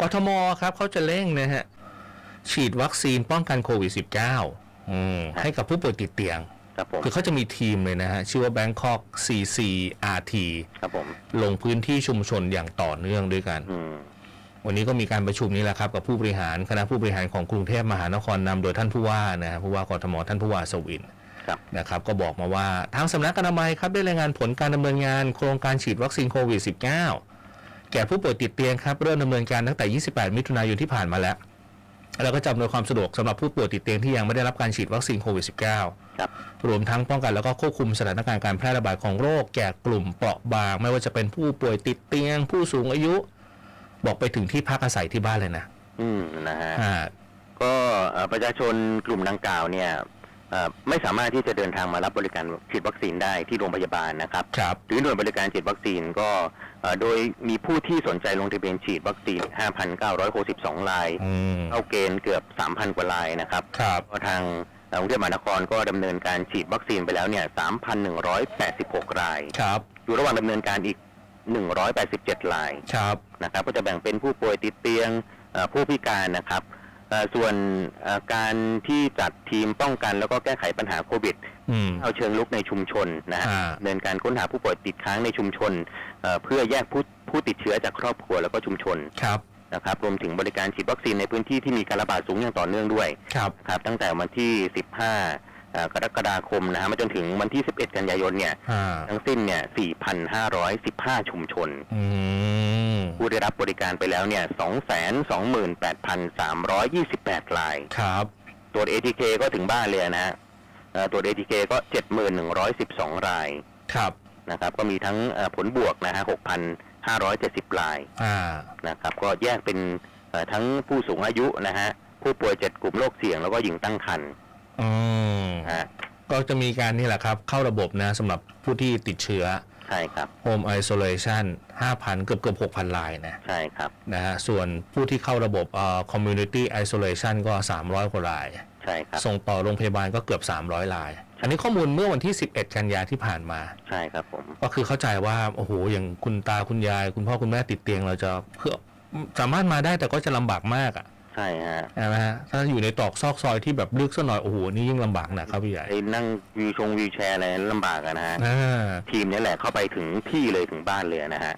กทมครับเขาจะเร่งนะฮะฉีดวัคซีนป้องกันโควิด -19 อืมให้กับผู้ป่วยติดเตียง ครับผม คือเขาจะมีทีมเลยนะฮะ ชื่อว่า Bangkok CCRT ครับผม ลงพื้นที่ชุมชนอย่างต่อเนื่องด้วยกัน อืม วันนี้ก็มีการประชุมนี้แหละครับ กับผู้บริหารคณะผู้บริหารของกรุงเทพมหานครนำโดยท่านผู้ว่านะฮะผู้ว่ากทมท่านผู้ว่าสวินครับ นะครับ ก็บอกมาว่าทางสำนักอนามัยครับได้รายงานผลการดำเนินงานโครงการฉีดวัคซีนโควิด -19 แก่ผู้ป่วยติดเตียงครับเริ่มดำเนินการตั้งแต่ 28 มิถุนายนที่ผ่านมาแล้ว แล้วก็จะอำนวยความสะดวกสำหรับผู้ป่วยติดเตียงที่ยังไม่ได้รับการฉีดวัคซีนโควิด -19 ครับรวมทั้งป้องกันแล้วก็ควบคุมสถานการณ์การแพร่ระบาดของโรค แก่กลุ่มเปราะบาง ไม่ว่าจะเป็นผู้ป่วยติดเตียง ผู้สูงอายุ บอกไปถึงที่พักอาศัยที่บ้านเลยนะ อืมนะฮะอ่า ก็เอ่อประชาชนกลุ่มดังกล่าวเนี่ยเอ่อ ไม่สามารถที่จะเดินทางมารับบริการฉีดวัคซีนได้ที่โรงพยาบาลนะครับครับหรือหน่วยบริการฉีดวัคซีนก็เอ่อโดยมีผู้ที่สนใจลงทะเบียนฉีดวัคซีน 5,962รายอืมเข้าเกณฑ์เกือบ 3,000 กว่ารายนะครับครับก็ทางเอ่อกรุงเทพมหานครก็ดำเนินการฉีดวัคซีนไปแล้วเนี่ย 3,186 รายครับอยู่ระหว่างดำเนินการอีก 187รายครับนะครับ ก็จะแบ่งเป็นผู้ป่วยติดเตียงเอ่อผู้พิการนะครับเอ่อ ส่วนเอ่อการที่จัดทีมป้องกันแล้วก็แก้ไขปัญหาโควิดอืมเข้าเชิงลุกในชุมชนนะฮะอ่าดำเนินการค้นหาผู้ป่วยติดค้างในชุมชนเอ่อเพื่อแยกผู้ผู้ติดเชื้อจากครอบครัวแล้วก็ชุมชนครับนะครับรวมถึงบริการฉีดวัคซีนในพื้นที่ที่มีการระบาดสูงอย่างต่อเนื่องด้วยครับนะครับตั้งแต่วันที่ 15เอ่อ กรกฎาคมนะฮะมาจนถึงวันที่ 11 กันยายนเนี่ยอ่าทั้งสิ้นเนี่ย 4,515 ชุมชนอืมผู้ได้รับบริการไปแล้วเนี่ย 228,328 ราย ครับตรวจ ATK ก็ถึงบ้านเลยนะฮะเอ่อตรวจ ATK ก็ 7,112 ราย ครับนะครับ ก็มีทั้งเอ่อผลบวกนะฮะ 6,570 รายอ่านะครับ ก็แยกเป็นเอ่อทั้งผู้สูงอายุนะฮะ ผู้ป่วย7กลุ่มโรคเสี่ยงแล้วก็หญิงตั้งครรภ์ อืมนะฮะก็จะมีการนี่แหละครับ เข้าระบบนะสำหรับผู้ที่ติดเชื้อ ใช่ครับ Home Isolation 5,000 เกือบเกือบ6,000 รายนะใช่ครับ นะฮะส่วนผู้ที่เข้าระบบเอ่อ Community Isolation ก็ 300 กว่าราย ใช่ครับ ส่งต่อโรงพยาบาลก็เกือบ 300 ราย อันนี้ข้อมูลเมื่อวันที่ 11 กันยาที่ผ่านมา ใช่ครับผม ก็คือเข้าใจว่า โอ้โห อย่างคุณตาคุณยาย คุณพ่อคุณแม่ติดเตียงเราจะเพื่อสามารถมาได้แต่ก็จะลำบากมากอะ ใช่ฮะใช่ไหมฮะถ้าอยู่ในตอกซอกซอยที่แบบลึกสักหน่อยโอ้โหนี่ยิ่งลำบากหนักครับพี่ใหญ่ไอ้นั่งวิวชงวิวแชร์อะไรลำบากอะนะฮะ อ่า ทีมนี้แหละเข้าไปถึงที่เลยถึงบ้านเลยนะฮะ